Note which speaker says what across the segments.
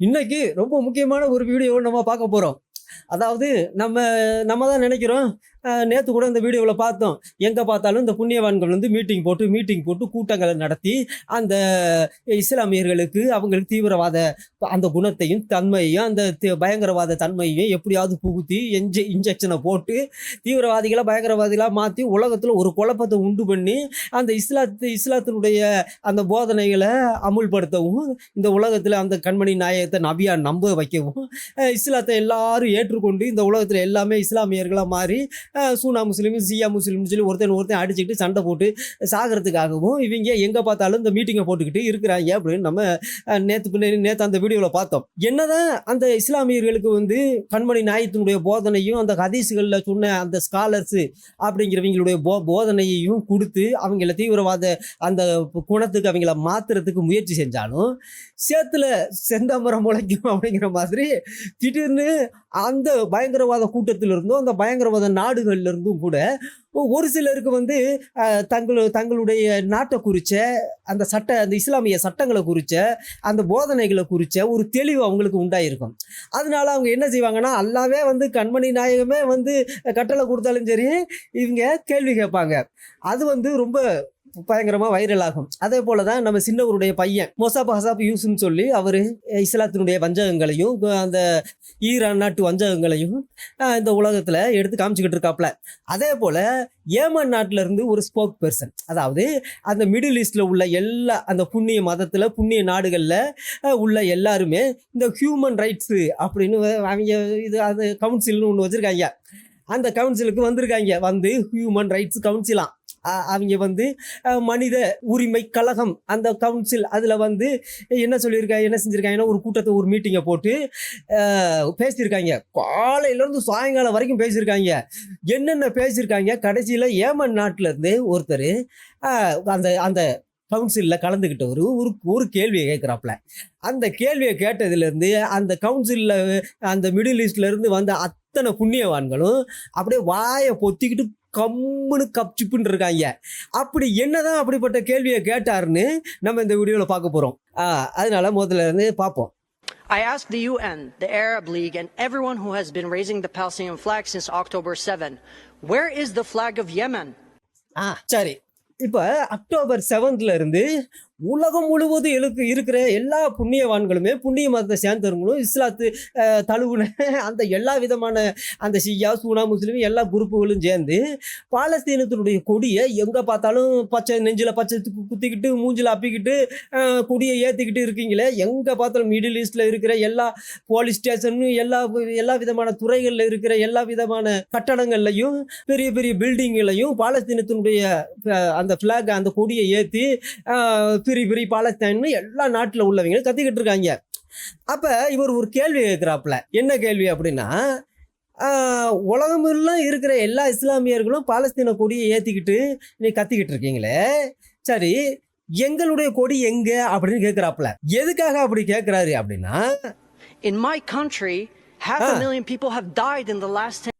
Speaker 1: இன்னைக்கு ரொம்ப முக்கியமான ஒரு வீடியோ நம்ம பார்க்க போகிறோம் அதாவது நம்ம நம்ம தான் நினைக்கிறோம் நேற்று கூட இந்த வீடியோவில் பார்த்தோம். எங்கே பார்த்தாலும் இந்த புண்ணியவான்கள் வந்து மீட்டிங் போட்டு மீட்டிங் போட்டு கூட்டங்களை நடத்தி அந்த இஸ்லாமியர்களுக்கு அவங்களுக்கு தீவிரவாத அந்த குணத்தையும் தன்மையையும் அந்த தி- பயங்கரவாத தன்மையையும் எப்படியாவது புகுத்தி எஞ்ச இன்ஜெக்ஷனை போட்டு தீவிரவாதிகளை பயங்கரவாதிகளாக மாற்றி உலகத்தில் ஒரு குழப்பத்தை உண்டு பண்ணி அந்த இஸ்லாத்து இஸ்லாத்தினுடைய அந்த போதனைகளை அமுல்படுத்தவும் இந்த உலகத்தில் அந்த கண்மணி நாயகத்தை நபியா நம்ப வைக்கவும் இஸ்லாத்தை எல்லாரும் ஏற்றுக்கொண்டு இந்த உலகத்தில் எல்லாமே இஸ்லாமியர்களாக மாறி சூனா முஸ்லீம் சியா முஸ்லீம்னு சொல்லி ஒருத்தன் ஒருத்தன் அடிச்சுக்கிட்டு சண்டை போட்டு சாகிறதுக்காகவும் இவங்க எங்கே பார்த்தாலும் இந்த மீட்டிங்கை போட்டுக்கிட்டு இருக்கிறாங்க அப்படின்னு நம்ம நேற்று பின்னாடி நேற்று அந்த வீடியோவில் பார்த்தோம். என்னதான் அந்த இஸ்லாமியர்களுக்கு வந்து கண்மணி நாயத்தினுடைய போதனையும் அந்த ஹதீஸுகளில் சொன்ன அந்த ஸ்காலர்ஸு அப்படிங்கிறவங்களுடைய போ போதனையையும் கொடுத்து அவங்கள தீவிரவாத அந்த குணத்துக்கு அவங்கள மாற்றுறதுக்கு முயற்சி செஞ்சாலும் சேத்துல செந்தாமரம் முளைக்கும் அப்படிங்கிற மாதிரி திடீர்னு அந்த பயங்கரவாத கூட்டத்தில் இருந்தும் அந்த பயங்கரவாத நாடுகள்ல இருந்தும் கூட ஒரு சிலருக்கு வந்து தங்கள் தங்களுடைய நாட்டை குறித்த அந்த சட்ட அந்த இஸ்லாமிய சட்டங்களை குறித்த அந்த போதனைகளை குறித்த ஒரு தெளிவு அவங்களுக்கு உண்டாயிருக்கும். அதனால அவங்க என்ன செய்வாங்கன்னா அல்லாவே வந்து கண்மணி நாயகமே வந்து கட்டளை கொடுத்தாலும் சரி இவங்க கேள்வி கேட்பாங்க. அது வந்து ரொம்ப பயங்கரமாக வைரல் ஆகும். அதே போல தான் நம்ம சின்னவருடைய பையன் மொசாப் ஹசாப் யூஸ்ன்னு சொல்லி அவர் இஸ்லாத்தினுடைய வஞ்சகங்களையும் அந்த ஈரான் நாட்டு வஞ்சகங்களையும் இந்த உலகத்தில் எடுத்து காமிச்சிக்கிட்டு இருக்காப்ல. அதே போல் ஏமன் நாட்டில் இருந்து ஒரு ஸ்போக் பர்சன் அதாவது அந்த மிடில் ஈஸ்டில் உள்ள எல்லா அந்த புண்ணிய மதத்தில் புண்ணிய நாடுகளில் உள்ள எல்லாருமே இந்த ஹியூமன் ரைட்ஸு அப்படின்னு அவங்க இது அது கவுன்சில்னு ஒன்று வச்சுருக்காங்க. அந்த கவுன்சிலுக்கு வந்திருக்காங்க. வந்து ஹியூமன் ரைட்ஸ் கவுன்சிலாம் அவங்க வந்து மனித உரிமை கழகம் அந்த கவுன்சில் அதில் வந்து என்ன சொல்லியிருக்காங்க என்ன செஞ்சுருக்காங்கன்னா ஒரு கூட்டத்தை ஒரு மீட்டிங்கை போட்டு பேசியிருக்காங்க. காலையிலேருந்து சாயங்காலம் வரைக்கும் பேசியிருக்காங்க. என்னென்ன பேசியிருக்காங்க கடைசியில் ஏமன் நாட்டிலேருந்து ஒருத்தர் அந்த அந்த கவுன்சிலில் கலந்துக்கிட்டவர் ஒரு ஒரு கேள்வியை கேட்குறாப்புல. அந்த கேள்வியை கேட்டதுலேருந்து அந்த கவுன்சிலில் அந்த மிடில் ஈஸ்ட்லேருந்து வந்த அத்தனை புண்ணியவான்களும் அப்படியே வாயை பொத்திக்கிட்டு கம்முன்னு கப்சிப்புன்னு இருக்காங்க அப்படி என்னதான் அப்படிப்பட்ட கேள்வியை கேட்டாருன்னு நம்ம இந்த வீடியோவில் பார்க்க போகிறோம் அதனால முதல்ல இருந்து பார்ப்போம்.
Speaker 2: I ask the UN, the Arab League, and everyone who has been raising the Palestinian flag since October 7 where is the flag of Yemen?
Speaker 1: ஆ சரி. இப்போ அக்டோபர் செவன்த்ல இருந்து உலகம் முழுவதும் எழுக்கு இருக்கிற எல்லா புண்ணியவான்களுமே புண்ணிய மதத்தை சேர்ந்தவங்களும் இஸ்லாத்து தழுவுன அந்த எல்லா விதமான அந்த ஷியா சூனா முஸ்லீம் எல்லா குரூப்புகளும் சேர்ந்து பாலஸ்தீனத்தினுடைய கொடியை எங்கே பார்த்தாலும் பச்சை நெஞ்சில் பச்சை குத்திக்கிட்டு மூஞ்சில் அப்பிக்கிட்டு கொடியை ஏற்றிக்கிட்டு இருக்கீங்களே எங்கே பார்த்தாலும் மிடில் ஈஸ்டில் இருக்கிற எல்லா போலீஸ் ஸ்டேஷனும் எல்லா எல்லா விதமான துறைகளில் இருக்கிற எல்லா விதமான கட்டடங்கள்லையும் பெரிய பெரிய பில்டிங்களையும் பாலஸ்தீனத்தினுடைய அந்த ஃப்ளாக் அந்த கொடியை ஏற்றி பெரிய பெரிய பாலஸ்தீன்னு எல்லா நாட்டில் உள்ளவங்களும் கத்திக்கிட்டு இருக்காங்க. அப்போ இவர் ஒரு கேள்வி கேட்குறாப்புல என்ன கேள்வி அப்படின்னா உலகமெல்லாம் இருக்கிற எல்லா இஸ்லாமியர்களும் பாலஸ்தீன கொடியை ஏற்றிக்கிட்டு நீ கத்திக்கிட்டு இருக்கீங்களே? சரி எங்களுடைய கொடி எங்க? அப்படின்னு கேட்குறாப்புல எதுக்காக அப்படி கேட்குறாரு அப்படின்னா
Speaker 2: In my country, half a million people have died in the last 10
Speaker 1: அடடடடடடட.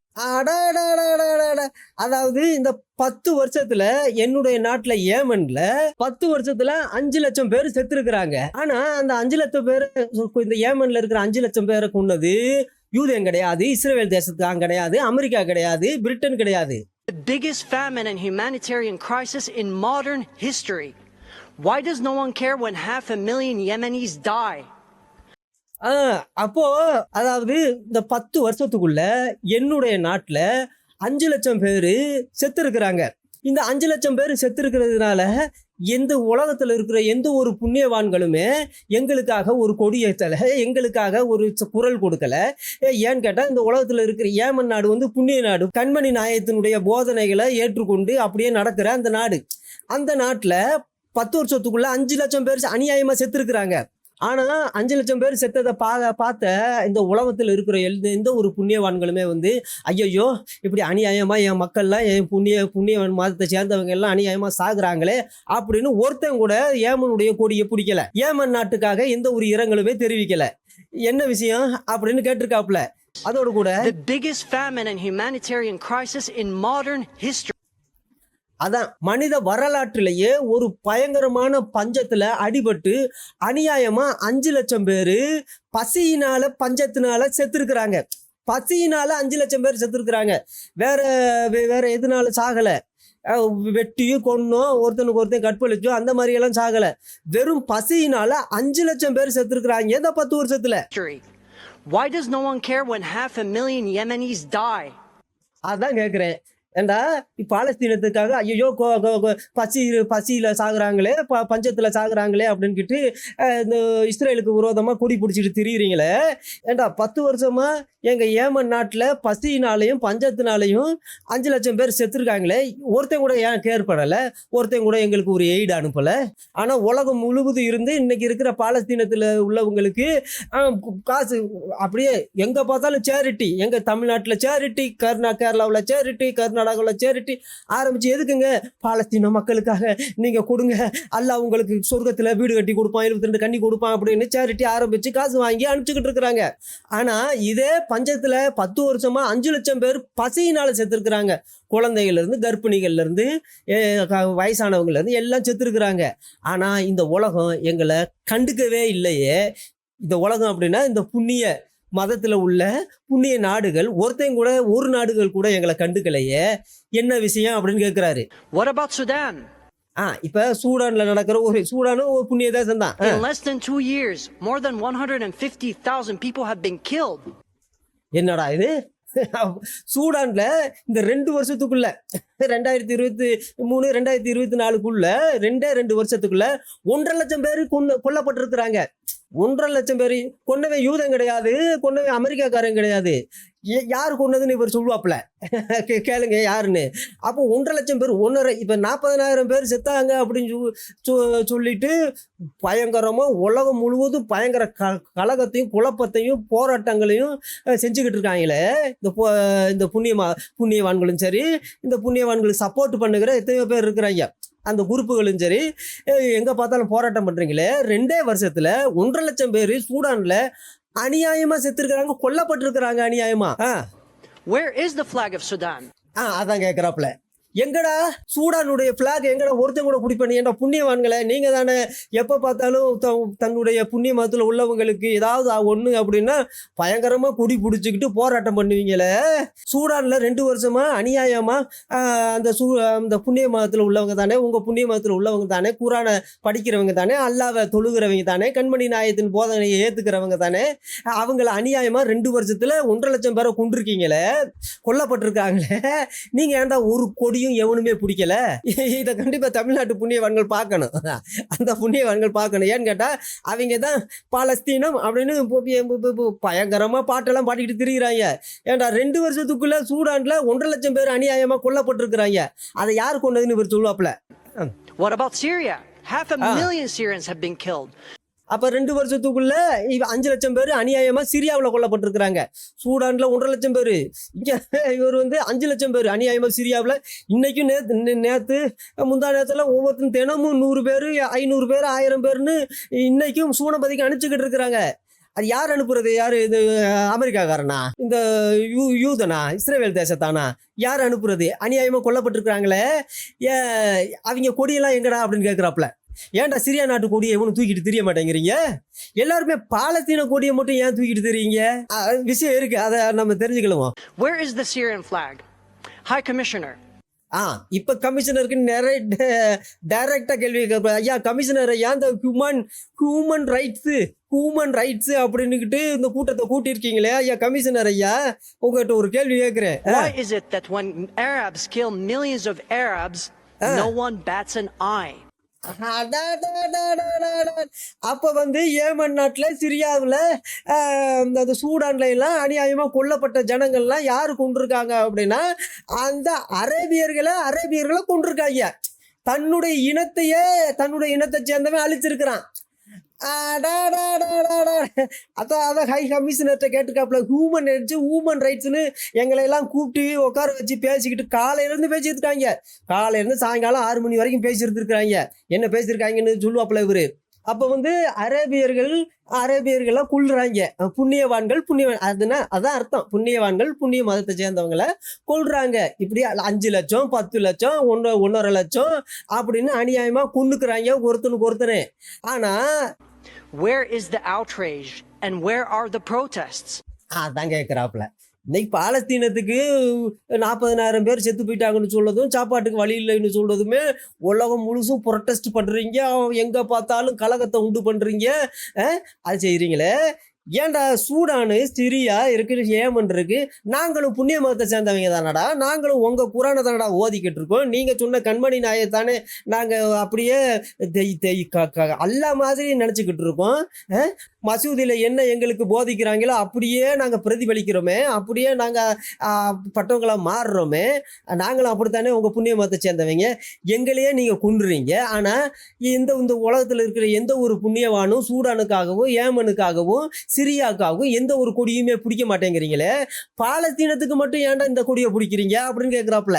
Speaker 1: அதாவது இந்த பத்து வருஷத்துல என்னுடைய நாட்டுல ஏமன்ல பத்து வருஷத்துல அஞ்சு லட்சம் பேர் செத்து இருக்கிறாங்க ஆனா அந்த அஞ்சு லட்சம் பேர் இந்த ஏமன்ல இருக்கிற அஞ்சு லட்சம் பேரை கொன்னது யூதன் கிடையாது இஸ்ரேல் தேசத்துக்கான் கிடையாது அமெரிக்கா கிடையாது பிரிட்டன் கிடையாது
Speaker 2: the biggest famine and humanitarian crisis in modern history. Why does no one care when half a million Yemenis die?
Speaker 1: அப்போ அதாவது இந்த பத்து வருஷத்துக்குள்ள என்னுடைய நாட்டில் அஞ்சு லட்சம் பேர் செத்து இருக்கிறாங்க இந்த அஞ்சு லட்சம் பேர் செத்து இருக்கிறதுனால எந்த உலகத்தில் இருக்கிற எந்த ஒரு புண்ணியவான்களுமே எங்களுக்காக ஒரு கொடி எங்களுக்காக ஒரு ச- குரல் கொடுக்கல. ஏ, ஏன்னு கேட்டால் இந்த உலகத்தில் இருக்கிற ஏமன் நாடு வந்து புண்ணிய நாடு. கண்மணி நாயத்தினுடைய போதனைகளை ஏற்றுக்கொண்டு அப்படியே நடக்கிற அந்த நாடு. அந்த நாட்டில் பத்து வருஷத்துக்குள்ள அஞ்சு லட்சம் பேர் அநியாயமாக செத்துருக்குறாங்க. ஆனா அஞ்சு லட்சம் பேர் செத்ததை பா பார்த்த இந்த உலகத்தில் இருக்கிற எந்த எந்த ஒரு புண்ணியவான்களுமே வந்து ஐயையோ இப்படி அநியாயமா என் மக்கள்லாம் என் புண்ணிய புண்ணியவன் மதத்தை சேர்ந்தவங்க எல்லாம் அநியாயமா சாகுறாங்களே அப்படின்னு ஒருத்தன் கூட ஏமனுடைய கொடியை பிடிக்கல. ஏமன் நாட்டுக்காக எந்த ஒரு இரங்கலுமே தெரிவிக்கல. என்ன விஷயம்? அப்படின்னு கேட்டிருக்காப்ல அதோடு கூட
Speaker 2: The biggest famine and humanitarian crisis in modern history.
Speaker 1: அதான் மனித வரலாற்றிலேயே ஒரு பயங்கரமான பஞ்சத்துல அடிபட்டு அநியாயமா அஞ்சு லட்சம் பேரு பசியினால பஞ்சத்தினால செத்துருக்குறாங்க. பசியினால அஞ்சு லட்சம் பேர் செத்துருக்குறாங்க. வேற வேற எதுனால சாகல? வெட்டியும் கொன்னோம் ஒருத்தனுக்கு ஒருத்தன் கற்பழிச்சோம் அந்த மாதிரி எல்லாம் சாகல. வெறும் பசியினால அஞ்சு லட்சம் பேர் செத்துருக்குறாங்க. இந்த பத்து வருஷத்துல.
Speaker 2: Why does no one care when half a million Yemenis die?
Speaker 1: அதான் கேட்குறேன் ஏண்டா? பாலஸ்தீனத்துக்காக ஐயோ பசி பசியில் சாகுறாங்களே ப பஞ்சத்தில் சாகுறாங்களே அப்படின்னுக்கிட்டு அஹ், இந்த இஸ்ரேலுக்கு விரோதமாக கொடி பிடிச்சிட்டு திரியுறீங்களே. ஏண்டா பத்து வருஷமா எங்கள் ஏமன் நாட்டில் பசியினாலையும் பஞ்சத்தினாலையும் அஞ்சு லட்சம் பேர் செத்துருக்காங்களே. ஒருத்தன் கூட ஏன் கேர் பண்ணலை? ஒருத்தன் கூட எங்களுக்கு ஒரு எய்டு அனுப்பலை. ஆனால் உலகம் முழுவதும் இருந்து இன்னைக்கு இருக்கிற பாலஸ்தீனத்தில் உள்ளவங்களுக்கு காசு அப்படியே எங்கே பார்த்தாலும் சேரிட்டி எங்கள் தமிழ்நாட்டில் சேரிட்டி கர்நா கேரளாவில் சேரிட்டி கர்நாடகாவில் சேரிட்டி ஆரம்பிச்சு எதுக்குங்க? பாலஸ்தீன மக்களுக்காக நீங்கள் கொடுங்க. அல்லாஹ் உங்களுக்கு சொர்க்கத்தில் வீடு கட்டி கொடுப்பான் இருபத்தி ரெண்டு கண்ணி கொடுப்பான் அப்படின்னு சேரிட்டி ஆரம்பிச்சு காசு வாங்கி அனுப்பிச்சுக்கிட்டு இருக்கிறாங்க. ஆனால் இதே பஞ்சத்தில் பத்து வருஷமா அஞ்சு லட்சம் பேர் பசியினால செத்துருக்குறாங்க. குழந்தைகள்லேருந்து கர்ப்பிணிகள்லேருந்து வயசானவங்கலேருந்து எல்லாம் செத்துருக்குறாங்க. ஆனால் இந்த உலகம் எங்களை கண்டுக்கவே இல்லையே. இந்த உலகம் அப்படின்னா இந்த புண்ணிய மதத்தில் உள்ள புண்ணிய நாடுகள் ஒருத்தன் கூட ஒரு நாடுகள் கூட எங்களை கண்டுக்கலையே. என்ன விஷயம் அப்படின்னு கேட்குறாரு
Speaker 2: Sudan?
Speaker 1: ஆ இப்போ சூடானில் நடக்கிற ஒரு சூடானும் ஒரு புண்ணிய தேசம் தான்.
Speaker 2: In less than two years, more than 150,000 people have been killed.
Speaker 1: என்னடா இது? சூடான்ல இந்த ரெண்டு வருஷத்துக்குள்ள. ரெண்டாயிரத்தி இருபத்தி மூணு ரெண்டாயிரத்தி இருபத்தி நாலுக்குள்ள ரெண்டே ரெண்டு வருஷத்துக்குள்ள ஒன்றரை லட்சம் பேர் கொண்டு கொல்லப்பட்டிருக்கிறாங்க. ஒன்றரை லட்சம் பேர் கொன்னவன் யூதம் கிடையாது கொன்னவன் அமெரிக்காக்காரன் கிடையாது. ஏ- யார் கொன்னதுன்னு இவர் சொல்லுவாப்புல? கேளுங்க யாருன்னு. அப்போ ஒன்றரை லட்சம் பேர் ஒன்றரை இப்போ நாற்பதனாயிரம் பேர் செத்தாங்க அப்படின்னு சொ- சொல்லிட்டு பயங்கரமாக உலகம் முழுவதும் பயங்கர க கழகத்தையும் குழப்பத்தையும் போராட்டங்களையும் செஞ்சுக்கிட்டு இருக்காங்களே. இந்த இந்த புண்ணியமா புண்ணியவான்களும் சரி இந்த புண்ணியவான்களுக்கு சப்போர்ட் பண்ணுகிற எத்தனையோ பேர் இருக்கிறாங்க. அந்த குரூப்புகளும் சரி எங்க பார்த்தாலும் போராட்டம் பண்றீங்களே ரெண்டே வருஷத்துல ஒன்றரை லட்சம் பேர் சூடான்ல அநியாயமா செத்துருக்கிறாங்க கொல்லப்பட்டிருக்கிறாங்க அநியாயமா. ஆ.
Speaker 2: Where is the flag of Sudan?
Speaker 1: ஆ அதான் கேட்குறாப்புல எங்கடா சூடானுடைய ஃப்ளாக் எங்கடா ஒருத்தன் கூட பிடிப்பண்ணி ஏன்டா புண்ணியவான்களை நீங்கள் தானே எப்போ பார்த்தாலும் த- தன்னுடைய புண்ணிய மதத்தில் உள்ளவங்களுக்கு ஏதாவது ஒன்று அப்படின்னா பயங்கரமாக குடி பிடிச்சிக்கிட்டு போராட்டம் பண்ணுவீங்களே. சூடானில் ரெண்டு வருஷமாக அநியாயமாக அந்த சூ அந்த புண்ணிய மதத்தில் உள்ளவங்க தானே உங்கள் புண்ணிய மதத்தில் உள்ளவங்க தானே குரானை படிக்கிறவங்க தானே அல்லாவை தொழுகிறவங்க தானே கண்மணி நாயத்தின் போதனையை ஏற்றுக்கிறவங்க தானே அவங்கள அநியாயமாக ரெண்டு வருஷத்தில் ஒன்றரை லட்சம் பேரை கொண்டிருக்கீங்களே கொல்லப்பட்டிருக்காங்களே. நீங்க ஏன்டா ஒரு கொடியும் எவனுமே பிடிக்கல. இதை கண்டிப்பா தமிழ்நாட்டு புண்ணியவான்கள் பார்க்கணும். அந்த புண்ணியவான்கள் பார்க்கணும். ஏன்னு கேட்டா அவங்க தான் பாலஸ்தீனம் அப்படின்னு பயங்கரமா பாட்டெல்லாம் பாடிக்கிட்டு திரிகிறாங்க ஏன்டா ரெண்டு வருஷத்துக்குள்ள சூடான்ல ஒன்றரை லட்சம் பேர் அநியாயமா கொல்லப்பட்டிருக்கிறாங்க. அதை யார் கொண்டதுன்னு இவர் சொல்லுவாப்புல.
Speaker 2: What about Syria? Half a million Syrians have been killed.
Speaker 1: அப்போ ரெண்டு வருஷத்துக்குள்ள இவ அஞ்சு லட்சம் பேர் அநியாயமாக சிரியாவில் கொல்லப்பட்டிருக்கிறாங்க. சூடானில் ஒன்றரை லட்சம் பேர். இங்கே இவர் வந்து அஞ்சு லட்சம் பேர் அநியாயமாக சிரியாவில். இன்றைக்கும் நேற்று நேற்று முந்தா நேரத்தில் ஒவ்வொருத்தரும் தினமும் நூறு பேர் ஐநூறு பேர் ஆயிரம் பேர்னு இன்னைக்கும் சூனபதிக்கு அனுப்பிச்சுக்கிட்டு இருக்கிறாங்க. அது யார் அனுப்புறது? யார் இது அமெரிக்காக்காரனா? இந்த யூ யூதனா? இஸ்ரேல் தேசத்தானா? யார் அனுப்புறது? அநியாயமாக கொல்லப்பட்டிருக்கிறாங்களே. ஏ அவங்க கொடியெல்லாம் எங்கடா? அப்படின்னு கேட்குறாப்புல ஏன்டா சிரியா நாட்டு கொடியை எவனும் தூக்கிட்டு தெரிய மாட்டேங்கிறீங்க? எல்லாருமே பாலஸ்தீன கொடியை மட்டும் ஏன் தூக்கிட்டு தெரியுங்க விஷயம் இருக்கு அதை நம்ம தெரிஞ்சுக்கலாம்
Speaker 2: Where is the Syrian flag? High Commissioner,
Speaker 1: ஆ இப்ப கமிஷனருக்கு நிறைய டைரக்டா கேள்வி கேட்பேன் ஐயா கமிஷனர் ஐயா இந்த human human rights human rights அப்படின்னுக்கிட்டு இந்த கூட்டத்தை கூட்டியிருக்கீங்களே? ஐயா கமிஷனர் ஐயா உங்ககிட்ட ஒரு கேள்வி கேட்கிறேன்.
Speaker 2: why is it that when Arabs kill millions of Arabs, no one bats an eye?
Speaker 1: அப்ப வந்து ஏமன் நாட்டுல சிரியாவுல அந்த சூடான்ல எல்லாம் அநியாயமா கொல்லப்பட்ட ஜனங்கள்லாம் யாரு கொண்டிருக்காங்க அப்படின்னா அந்த அரேபியர்களை அரேபியர்களை கொண்டிருக்காங்க தன்னுடைய இனத்தையே தன்னுடைய இனத்தை சேர்ந்தவன் அழிச்சிருக்கிறான் அடாடாடாடாடா. அதான் அதான் ஹை கமிஷனர்கிட்ட கேட்டுக்காப்புல ஹியூமன் ரைட்ஸ் ஹூமன் ரைட்ஸ்னு எங்களை எல்லாம் கூப்பிட்டு உட்கார வச்சு பேசிக்கிட்டு காலையிலேருந்து பேசியிருக்காங்க காலையிலேருந்து சாயங்காலம் ஆறு மணி வரைக்கும் பேசியிருந்துருக்குறாங்க என்ன பேசியிருக்காங்கன்னு சொல்லுவாப்புல இவரு. அப்போ வந்து அரேபியர்கள் அரேபியர்கள்லாம் கொள்றாங்க புண்ணியவான்கள் புண்ணியவான் அதுனா அதான் அர்த்தம். புண்ணியவான்கள் புண்ணிய மதத்தை சேர்ந்தவங்களை கொள்றாங்க இப்படி அஞ்சு லட்சம் பத்து லட்சம் ஒன்று ஒன்றரை லட்சம் அப்படின்னு அநியாயமாக கொண்டுக்குறாங்க ஒருத்தனுக்கு ஒருத்தனே. ஆனால்
Speaker 2: Where is the outrage and where are the protests?
Speaker 1: அதான் கேட்குறாப்புல இன்னைக்கு பாலஸ்தீனத்துக்கு நாற்பதனாயிரம் பேர் செத்து போயிட்டாங்கன்னு சொல்றதும் சாப்பாட்டுக்கு வழி இல்லைன்னு சொல்றதுமே உலகம் முழுசும் ப்ரொட்டஸ்ட் பண்றீங்க. எங்க பார்த்தாலும் கலகத்தை உண்டு பண்றீங்க. அது செய்கிறீங்களே ஏன்டா சூடானு சிரியா இருக்கு ஏமன் இருக்கு நாங்களும் புண்ணிய மதத்தை சேர்ந்தவங்க தானடா. நாங்களும் உங்க குரானை தானடா ஓதிக்கிட்டு இருக்கோம். நீங்க சொன்ன கண்மணி நாயை தானே நாங்க அப்படியே தெய் க- அல்லா மாதிரி நினச்சிக்கிட்டு இருக்கோம். மசூதியில் என்ன எங்களுக்கு போதிக்கிறாங்களோ அப்படியே நாங்கள் பிரதிபலிக்கிறோமே. அப்படியே நாங்கள் பட்டவங்களாக மாறுறோமே. நாங்களும் அப்படித்தானே உங்கள் புண்ணிய மதத்தை சேர்ந்தவங்க. எங்களையே நீங்கள் கொண்டுறீங்க ஆனால் இந்த இந்த உலகத்தில் இருக்கிற எந்த ஒரு புண்ணியவானும் சூடானுக்காகவும் ஏமனுக்காகவும் சிரியாக்காவுக்கும் எந்த ஒரு கொடியுமே பிடிக்க மாட்டேங்கிறீங்களே? பாலஸ்தீனத்துக்கு மட்டும் ஏன்டா இந்த கொடியை பிடிக்கிறீங்க? அப்படின்னு கேட்குறாப்புல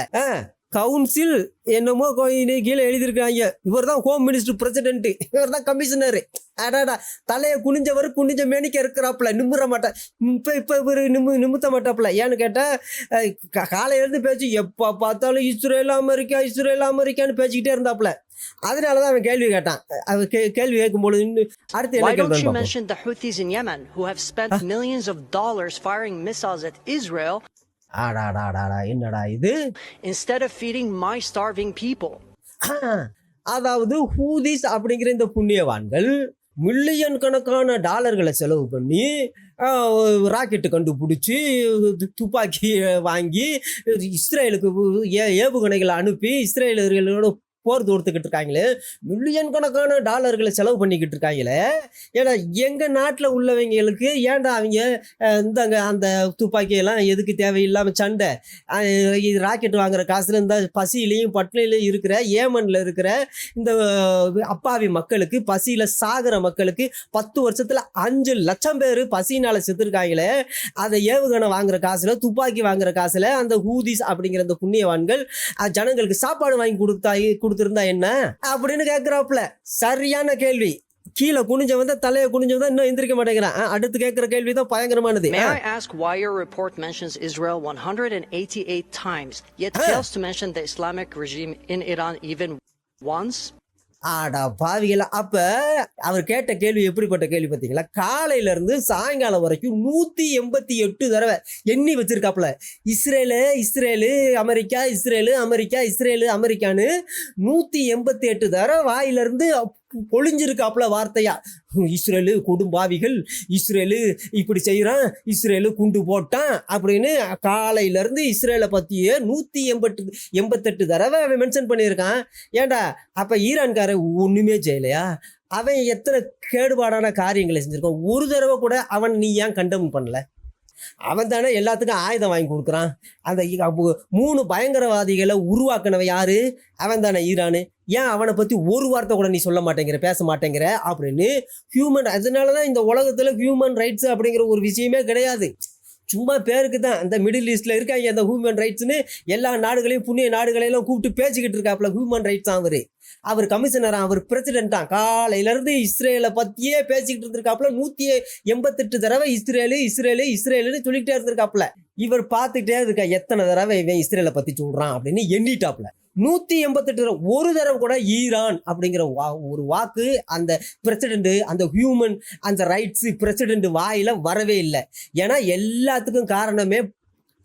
Speaker 1: கவுன்சில் என்னமோ கொ- கீழே எழுதியிருக்காங்க இவர் தான் ஹோம் மினிஸ்டர் பிரசிடென்ட் இவர் தான் கமிஷனர் அடாடா தலையை குனிஞ்சவர் குனிஞ்ச மேனிக்க இருக்கிறாப்புல. நிமிர மாட்டேன் இப்போ இப்போ இவர் நிம்மு நிமித்த மாட்டாப்புல. ஏன்னு கேட்டால் காலையிலேருந்து பேச்சு எப்போ பார்த்தாலும் இஸ்ரேல் அமெரிக்கா இஸ்ரேல் அமெரிக்கான்னு பேசிக்கிட்டே இருந்தாப்புல. அதனால தான் அவன் கேள்வி கேட்டான். அவன் கேள்வி இன்னும் அடுத்து என்ன கேள்வி
Speaker 2: you mention the Houthis in Yemen who have spent millions of dollars firing missiles at Israel
Speaker 1: ஆடாடாடாடா என்னடா இது?
Speaker 2: instead of feeding my starving people?
Speaker 1: அதாவது ஹூதிஸ் அப்படிங்கிற இந்த புண்ணியவான்கள் மில்லியன் கணக்கான டாலர்களை செலவு பண்ணி ராக்கெட்டு கண்டுபிடிச்சி துப்பாக்கி வாங்கி இஸ்ரேலுக்கு ஏ ஏவுகணைகளை அனுப்பி இஸ்ரேலர்களோட போர் தொடுத்துக்கிட்டு இருக்காங்களே மில்லியன் கணக்கான டாலர்களை செலவு பண்ணிக்கிட்டு இருக்காங்களே ஏன்னா எங்கள் நாட்டில் உள்ளவங்களுக்கு ஏன்டா அவங்க இந்த இந்தாங்க அந்த துப்பாக்கியெல்லாம் எதுக்கு தேவையில்லாமல் சண்டை? இது ராக்கெட் வாங்குற காசுல இந்த பசியிலையும் பட்னிலையும் இருக்கிற ஏமனில் இருக்கிற இந்த அப்பாவி மக்களுக்கு பசியில் சாகிற மக்களுக்கு பத்து வருஷத்தில் அஞ்சு லட்சம் பேர் பசினால் செத்துருக்காங்களே அதை ஏவுகணை வாங்குற காசில் துப்பாக்கி வாங்குற காசில் அந்த ஹூதிஸ் அப்படிங்கிற அந்த புண்ணியவான்கள் ஜனங்களுக்கு சாப்பாடு வாங்கி கொடுத்தா கொடுத்துருந்தா என்ன? அப்படின்னு கேட்குறாப்புல சரியான கேள்வி. கீழே குனிஞ்சவன் தான் தலையை குனிஞ்சவன் தான் இன்னும் எந்திரிக்க மாட்டேங்கிறான். அடுத்து கேட்குற கேள்வி தான் பயங்கரமானது.
Speaker 2: May I ask why your report mentions Israel 188 times, yet fails to mention the Islamic regime in Iran even once?
Speaker 1: ஆடா பாவிகளா. அப்ப அவர் கேட்ட கேள்வி எப்படிப்பட்ட கேள்வி பார்த்தீங்களா? காலையில இருந்து சாயங்காலம் வரைக்கும் நூத்தி எண்பத்தி எட்டு தடவை எண்ணி வச்சிருக்காப்புல. Israel Israel America Israel America Israel அமெரிக்கான்னு நூத்தி எண்பத்தி எட்டு தடவை வாயிலிருந்து பொழிஞ்சிருக்காப்புல வார்த்தையா? இஸ்ரேலு குடும்பாவிகள் இஸ்ரேலு இப்படி செய்கிறான் இஸ்ரேலு குண்டு போட்டான் அப்படின்னு காலையிலேருந்து இஸ்ரேலை பற்றியே நூற்றி எண்பட்டு எண்பத்தெட்டு தடவை அவன் மென்ஷன் பண்ணியிருக்கான். ஏன்டா அப்போ ஈரான்காரன் ஒன்றுமே செய்யலையா? அவன் எத்தனை கேடுபாடான காரியங்களை செஞ்சுருக்கான்? ஒரு தடவை கூட அவன் நீ ஏன் கண்டம் பண்ணல? அவன் தானே எல்லாத்துக்கும் ஆயுதம் வாங்கி கொடுக்குறான். அந்த மூணு பயங்கரவாதிகளை உருவாக்குனவன் யாரு? அவன் தானே ஈரானு. ஏன் அவனை பத்தி ஒரு வார்த்தை கூட நீ சொல்ல மாட்டேங்கிற பேச மாட்டேங்கிற? அப்படின்னு ஹியூமன் அதனால தான் இந்த உலகத்துல ஹியூமன் ரைட்ஸ் அப்படிங்கிற ஒரு விஷயமே கிடையாது. சும்மா பேருக்கு தான். இந்த மிடில் ஈஸ்டில் இருக்காங்க அந்த ஹியூமன் ரைட்ஸ்னு எல்லா நாடுகளையும் புண்ணிய நாடுகளையெல்லாம் கூப்பிட்டு பேசிக்கிட்டு இருக்காப்புல ஹியூமன் ரைட்ஸ் தான் அவர் கமிஷனராக அவர் பிரசிடென்ட் தான் காலையிலேருந்து இஸ்ரேலை பற்றியே பேசிக்கிட்டு இருந்திருக்காப்புல. நூற்றி எண்பத்தெட்டு தடவை இஸ்ரேலு இஸ்ரேலு இஸ்ரேலுன்னு சொல்லிக்கிட்டே இருந்திருக்காப்புல. இவர் பார்த்துக்கிட்டே இருக்கா எத்தனை தடவை இவன் இஸ்ரேலை பற்றி சொல்கிறான் அப்படின்னு எண்ணிட்டாப்புல. நூற்றி எண்பத்தெட்டு தடவை ஒரு தடவை கூட ஈரான் அப்படிங்கிற வா ஒரு வாக்கு அந்த பிரசிடென்ட் அந்த ஹியூமன் அந்த ரைட்ஸ் பிரசிடென்ட் வாயில் வரவே இல்லை. ஏன்னா எல்லாத்துக்கும் காரணமே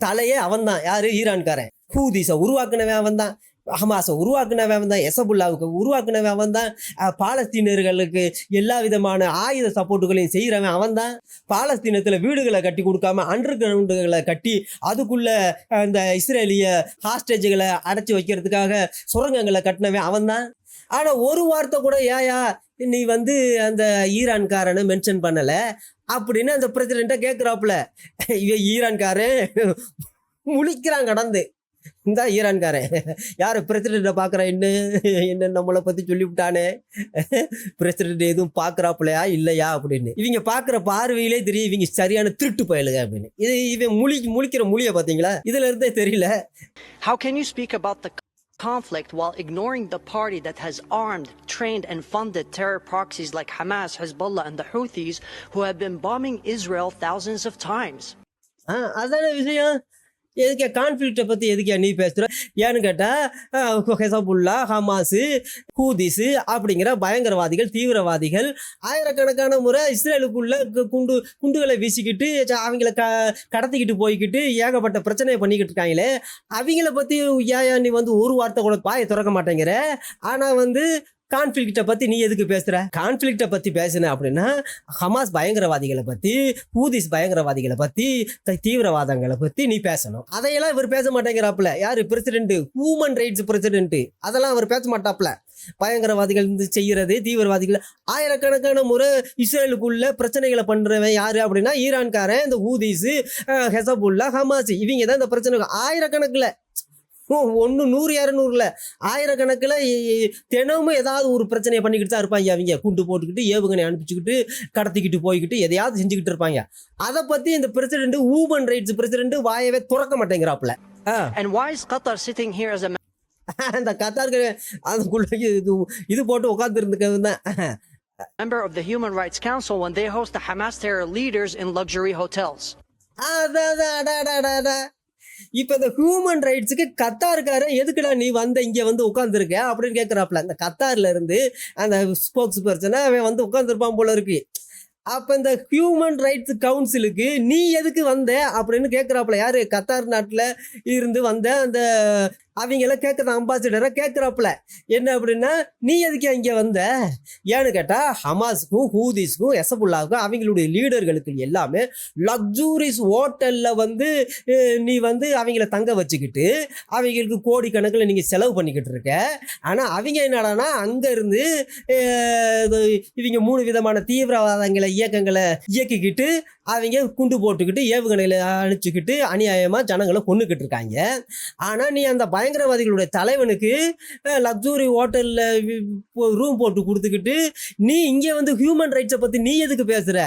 Speaker 1: தலையே அவன் தான் யார்? ஈரான்காரன். ஹூதிஸை உருவாக்குனவன் அவன் தான் ஹமாஸை உருவாக்குனவன் தான் எசபுல்லாவுக்கு உருவாக்குனவன் அவன் தான் பாலஸ்தீனர்களுக்கு எல்லா விதமான ஆயுத சப்போர்ட்டுகளையும் செய்கிறவன் அவன் தான் பாலஸ்தீனத்தில் வீடுகளை கட்டி கொடுக்காம அண்டர் கிரவுண்டுகளை கட்டி அதுக்குள்ளே அந்த இந்த இஸ்ரேலிய ஹாஸ்டேஜுகளை அடைச்சி வைக்கிறதுக்காக சுரங்கங்களை கட்டினவன் அவன் தான் ஆனால் ஒரு வார்த்தை கூட ஏயா நீ வந்து அந்த ஈரான்காரனை மென்ஷன் பண்ணலை? அப்படின்னு அந்த பிரசிடெண்ட்டை கேட்குறாப்புல இவன் ஈரான்காரன். முழிக்கிறான் கடந்து. இந்த ஈரான்காரன் யார் பிரசிடெண்ட்டை பார்க்குறா என்ன என்ன நம்மளை பற்றி சொல்லிவிட்டானே பிரசிடெண்ட் எதுவும் பார்க்குறாப்புலையா இல்லையா அப்படின்னு இவங்க பார்க்குற பார்வையிலே தெரியும் இவங்க சரியான திருட்டு பயலுங்க அப்படின்னு இது இவன் முழி முழிக்கிற மொழியை பார்த்தீங்களா இதுல இருந்தே தெரியல
Speaker 2: How can you speak about the conflict while ignoring the party that has armed, trained, and funded terror proxies like Hamas, Hezbollah, and the Houthis, who have been bombing Israel thousands of times.
Speaker 1: ஆ அதான விஷயம் எதுக்கே கான்ஃப்ளிக்டை பற்றி எதுக்கே நீ பேசுகிற ஏன்னு கேட்டால் ஹெசபுல்லா Hamas ஹூதிஸு அப்படிங்கிற பயங்கரவாதிகள் தீவிரவாதிகள் ஆயிரக்கணக்கான முறை இஸ்ரேலுக்குள்ள கு- குண்டு குண்டுகளை வீசிக்கிட்டு அவங்கள க கடத்திக்கிட்டு போய்கிட்டு ஏகப்பட்ட பிரச்சனையை பண்ணிக்கிட்டு இருக்காங்களே அவங்கள பற்றி ஏன் நீ வந்து ஒரு வார்த்தை கூட பாயை திறக்க மாட்டேங்கிற? ஆனால் வந்து கான்ஃப்ளிக்டை பற்றி நீ எதுக்கு பேசுகிற கான்ஃப்ளிக்டை பற்றி பேசுன அப்படின்னா ஹமாஸ் பயங்கரவாதிகளை பற்றி ஹூதிஸ் பயங்கரவாதிகளை பற்றி தீவிரவாதங்களை பற்றி நீ பேசணும். அதையெல்லாம் இவர் பேச மாட்டேங்கிறாப்புல. யாரு? பிரசிடென்ட் ஹூமன் ரைட்ஸ் பிரசிடென்ட் அதெல்லாம் அவர் பேச மாட்டாப்புல. பயங்கரவாதிகள் இருந்து செய்யறது தீவிரவாதிகள். ஆயிரக்கணக்கான முறை இஸ்ரேலுக்குள்ள பிரச்சனைகளை பண்றவன் யாரு அப்படின்னா ஈரான்காரன் இந்த ஹூதிஸ் ஹெசபுல்லா ஹமாஸ் இவங்க தான் இந்த பிரச்சனை ஆயிரக்கணக்கில். ஒன்று நூறு இரநூறுல. ஆயிரக்கணக்கில் தினமும் ஏதாவது ஒரு பிரச்சனையை பண்ணிக்கிட்டு தான் இருப்பாங்க அவங்க. குண்டு போட்டுக்கிட்டு ஏவுகணை அனுப்பிச்சுக்கிட்டு கடத்திக்கிட்டு போய்கிட்டு எதையாவது செஞ்சுக்கிட்டு இருப்பாங்க. அதை பற்றி இந்த பிரசிடென்ட் ஹூமன் ரைட்ஸ் பிரசிடென்ட் வாயவே திறக்க மாட்டேங்கிறாப்புல. அந்த கத்தாருக்கு அதுக்குள்ள இது இது போட்டு உட்காந்துருந்துக்கிறது தான்
Speaker 2: member of the Human Rights Council when they host the Hamas terror leaders in luxury hotels?
Speaker 1: இப்போ இந்த ஹியூமன் ரைட்ஸுக்கு கத்தாருக்கார எதுக்குடா நீ வந்த இங்கே வந்து உட்காந்துருக்க அப்படின்னு கேட்குறாப்புல அந்த கத்தாரில் இருந்து அந்த ஸ்போக்ஸ் பர்சனை அவன் வந்து உட்காந்துருப்பான் போல இருக்கு. அப்போ இந்த ஹியூமன் ரைட்ஸ் கவுன்சிலுக்கு நீ எதுக்கு வந்த? அப்படின்னு கேட்குறாப்புல யார்? கத்தார் நாட்டில் இருந்து வந்த அந்த அவங்கள கேட்குற அம்பாசிடரை கேட்குறாப்புல என்ன அப்படின்னா நீ எதுக்கு இங்கே வந்த? ஏன்னு கேட்டால் ஹமாஸுக்கும் ஹூதிஸ்க்கும் எசபுல்லாவுக்கும் அவங்களுடைய லீடர்களுக்கு எல்லாமே லக்ஸூரிஸ் ஹோட்டலில் வந்து நீ வந்து அவங்கள தங்க வச்சுக்கிட்டு அவங்களுக்கு கோடிக்கணக்கில் நீங்கள் செலவு பண்ணிக்கிட்டு இருக்க. ஆனால் அவங்க என்னடான்னா அங்கேருந்து இது இவங்க மூணு விதமான தீவிரவாதங்களை இயக்கங்களை இயக்கிக்கிட்டு அவங்க குண்டு போட்டுக்கிட்டு ஏவுகணையில் அழிச்சுக்கிட்டு அநியாயமாக ஜனங்களை கொண்டுக்கிட்டு இருக்காங்க. ஆனால் நீ அந்த பயங்கரவாதிகளுடைய தலைவனுக்கு லக்ஸூரி ஹோட்டலில் ரூம் போட்டு கொடுத்துக்கிட்டு நீ இங்கே வந்து ஹியூமன் ரைட்ஸை பற்றி நீ எதுக்கு பேசுகிற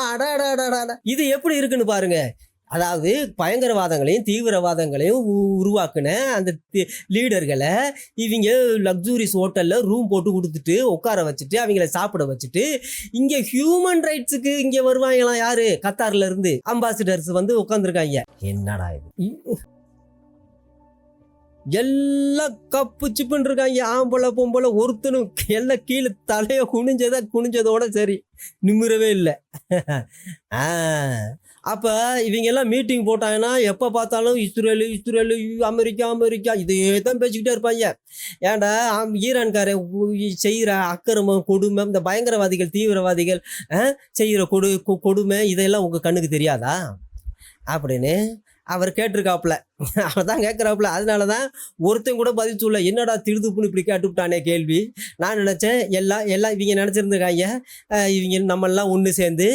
Speaker 1: அடாடாடாடா இது எப்படி இருக்குன்னு பாருங்கள் அதாவது பயங்கரவாதங்களையும் தீவிரவாதங்களையும் உ- உருவாக்குன அந்த லீடர்களை இவங்க லக்ஸூரிஸ் ஹோட்டலில் ரூம் போட்டு கொடுத்துட்டு உட்கார வச்சுட்டு அவங்கள சாப்பிட வச்சுட்டு இங்கே ஹியூமன் ரைட்ஸுக்கு இங்கே வருவாங்களாம் யாரு? கத்தாரில் இருந்து அம்பாசிடர்ஸ் வந்து உட்காந்துருக்காங்க என்னடா இது? எல்லாம் கப்பு சிப்புன்னு இருக்காங்க. ஆம்பளை பொம்பளை ஒருத்தனும் எல்லாம் கீழே தலையை குனிஞ்சதா குனிஞ்சதோட சரி. நிமிரவே இல்லை. ஆ. அப்போ இவங்க எல்லாம் மீட்டிங் போட்டாங்கன்னா எப்போ பார்த்தாலும் இஸ்ரேலு இஸ்ரேலு அமெரிக்கா அமெரிக்கா இதே தான் பேசிக்கிட்டே இருப்பாங்க. ஏன்டா ஆம், ஈரான்கார செய்கிற அக்கிரமம் கொடுமை இந்த பயங்கரவாதிகள் தீவிரவாதிகள் செய்கிற கொடு கொ- கொடுமை இதெல்லாம் உங்கள் கண்ணுக்கு தெரியாதா? அப்படின்னு அவர் கேட்டிருக்காப்புல. அவன் தான் கேட்குறாப்புல அதனால தான் ஒருத்தன் கூட பதில் சொல்ல என்னடா திருதுப்புன்னு இப்படி கேட்டுவிட்டானே கேள்வி. நான் நினச்சேன் எல்லாம் எல்லாம் இவங்க நினச்சிருந்துருக்காங்க. இவங்க நம்மெல்லாம் ஒன்று சேர்ந்து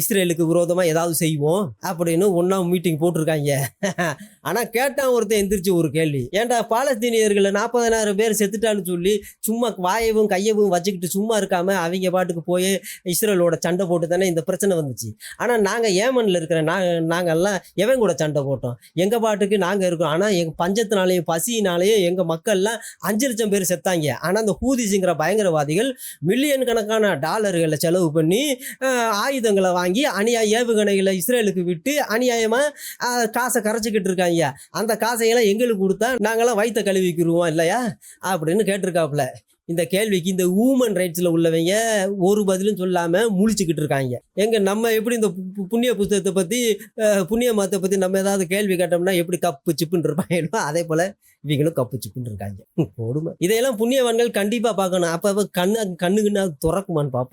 Speaker 1: இஸ்ரேலுக்கு விரோதமாக ஏதாவது செய்வோம் அப்படின்னு ஒன்றா மீட்டிங் போட்டிருக்காங்க. ஆனால் கேட்டான் ஒருத்தன் எந்திரிச்சு ஒரு கேள்வி. ஏன்டா பாலஸ்தீனியர்களை நாற்பதனாயிரம் பேர் செத்துட்டான்னு சொல்லி சும்மா வாயவும் கையவும் வச்சுக்கிட்டு சும்மா இருக்காமல் அவங்க பாட்டுக்கு போய் இஸ்ரேலோட சண்டை போட்டு தானே இந்த பிரச்சனை வந்துச்சு. ஆனால் நாங்கள் ஏமனில் இருக்கிற நாங்கள் நாங்கள்லாம் எவன் கூட சண்டை போட்டோம்? எங்கள் பாட்டுக்கு நாங்கள் இருக்கோம். ஆனால் எங்கள் பஞ்சத்தினாலேயும் பசியினாலேயும் எங்கள் மக்கள்லாம் அஞ்சு லட்சம் பேர் செத்தாங்க. ஆனால் அந்த ஹூதிஸுங்கிற பயங்கரவாதிகள் மில்லியன் கணக்கான டாலர்களை செலவு பண்ணி ஆயுதங்களை வாங்கி அநியாய ஏவுகணைகளை இஸ்ரேலுக்கு விட்டு அநியாயமாக காசை கரைச்சிக்கிட்டு இருக்காங்க. அந்த காசையெல்லாம் எங்களுக்கு கொடுத்தா நாங்களாம் வயிற்ற கழுவிக்கிருவோம் இல்லையா? அப்படின்னு கேட்டிருக்காப்புல. இந்த கேள்விக்கு இந்த ஹூமன் ரைட்ஸில் உள்ளவங்க ஒரு பதிலும் சொல்லாமல் முழிச்சுக்கிட்டு இருக்காங்க. எங்கள் நம்ம எப்படி இந்த பு- புண்ணிய புஸ்தகத்தை பற்றி புண்ணிய மதத்தை பற்றி நம்ம ஏதாவது கேள்வி கேட்டோம்னா எப்படி கப்பு சிப்புன்னு இருப்பாங்களோ அதே போல் இவங்களும் கப்பு சிப்புன்னு இருக்காங்க. கொடுமை. இதையெல்லாம் புண்ணியவான்கள் கண்டிப்பாக பார்க்கணும். அப்போ கண்ணு கண்ணுக்குன்னா திறக்குமான்னு பார்ப்போம்.